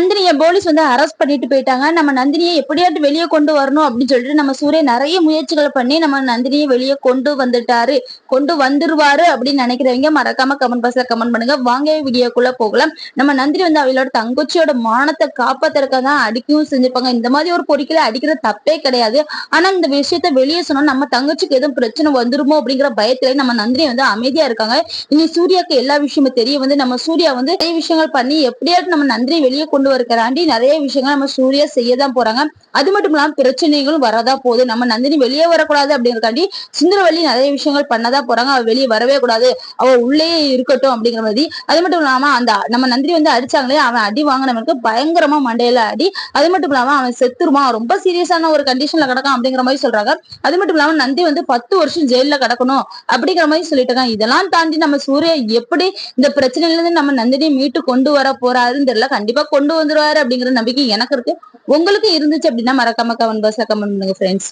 நந்தினியை போலீஸ் வந்து அரெஸ்ட் பண்ணிட்டு போயிட்டாங்க. நம்ம நந்தினியை எப்படியாட்டு வெளியே கொண்டு வரணும் அப்படின்னு சொல்லிட்டு நம்ம சூரிய நிறைய முயற்சிகளை பண்ணி நம்ம நந்தினியை வெளியே கொண்டு வந்துட்டாரு. கொண்டு வந்துருவாரு அப்படின்னு நினைக்கிறவங்க மறக்காம கமெண்ட் பாக்ஸ்ல கமெண்ட் பண்ணுங்க. வாங்க வீடியோக்குள்ள போகலாம். நம்ம நந்தினி வந்து அவளோட தங்கச்சியோட மானத்தை காப்பாத்துறதுக்காக தான் அடிக்கவும் செஞ்சிருப்பாங்க. இந்த மாதிரி ஒரு பொறிக்கல அடிக்கிற தப்பே கிடையாது. ஆனா இந்த விஷயத்த வெளியே சொன்னா நம்ம தங்கச்சிக்கு எதுவும் பிரச்சனை வந்துருமோ அப்படிங்கிற பயத்துல நம்ம நந்தினி வந்து அமைதியா இருக்காங்க. இனி சூர்யாக்கு எல்லா விஷயமும் தெரிய வந்து நம்ம சூர்யா வந்து நிறைய விஷயங்கள் பண்ணி எப்படியாவது நம்ம நந்தினி வெளியே கொண்டு வரக்கிறாண்டி நிறைய விஷயங்கள் நம்ம சூர்யா செய்ய தான் போறாங்க. அது மட்டும் இல்லாம பிரச்சனைகளும் வரதா போகுது. நம்ம நந்தினி வெளியே வரக்கூடாது அப்படிங்கிறக்காண்டி சுந்தரவள்ளி நிறைய விஷயங்கள் பண்ணதான் போறாங்க. அவ வெளியே வரவே கூடாது. அவ உள்ளே இருக்கட்டும் அப்படிங்கிற மாதிரி. அது மட்டும் இல்லாம அந்த நம்ம நந்தினி வந்து அடிச்சாங்களே அவன் அடி வாங்கினவனுக்கு பயங்கரமா மண்டையில அடி. அது மட்டும் இல்லாம அவன் செத்துருமா? ரொம்ப சீரியஸான ஒரு கண்டிஷன்ல கிடக்கான் அப்படிங்கிற மாதிரி சொல்றாங்க. அது மட்டும் இல்லாம நந்தி வந்து பத்து வருஷம் ஜெயில கிடக்கணும் அப்படிங்கிற மாதிரி சொல்லிட்டு இருக்காங்க. இதெல்லாம் தாண்டி நம்ம சூர்யா எப்படி இந்த பிரச்சனையில இருந்து நம்ம நந்தினியை மீட்டு கொண்டு வர போறாருன்னு தெரியல. கண்டிப்பா கொண்டு வந்துருவாரு அப்படிங்கிற நம்பிக்கை எனக்கு இருக்கு. உங்களுக்கு இருந்துச்சு அப்படின்னா மறக்காம கமெண்ட் பாக்ஸ்ல கமெண்ட் பண்ணுங்க ஃப்ரெண்ட்ஸ்